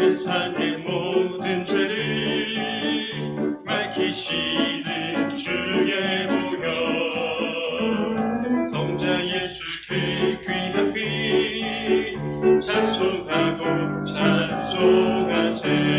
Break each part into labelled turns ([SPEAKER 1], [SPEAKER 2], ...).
[SPEAKER 1] 세상의
[SPEAKER 2] 모든 죄를 맡기시는 주의 보혈. 성자
[SPEAKER 1] 예수께
[SPEAKER 2] 귀한 빛 찬송하고 찬송하세요.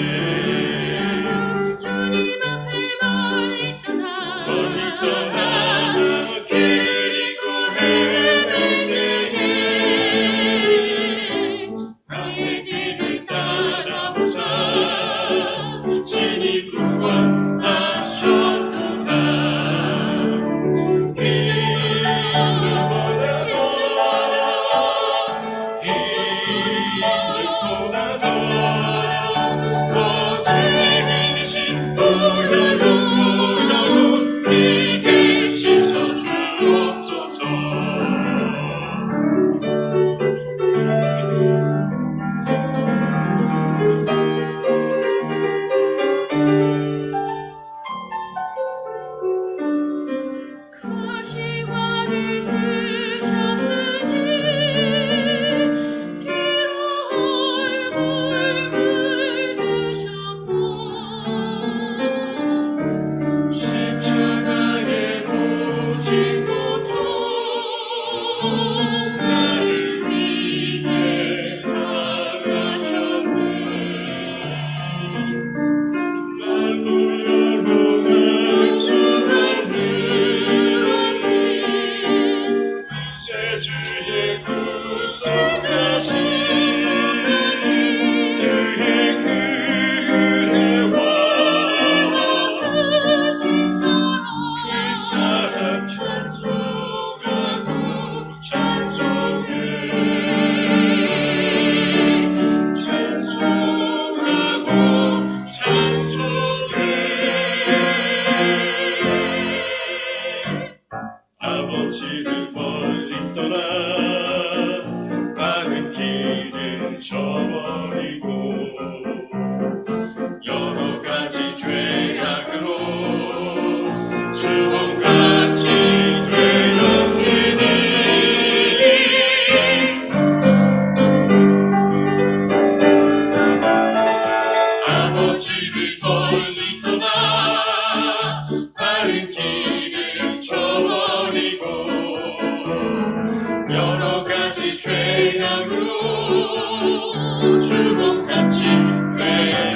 [SPEAKER 2] Jésus, écoute. 아버지를 멀리 떠나 주목같이 되어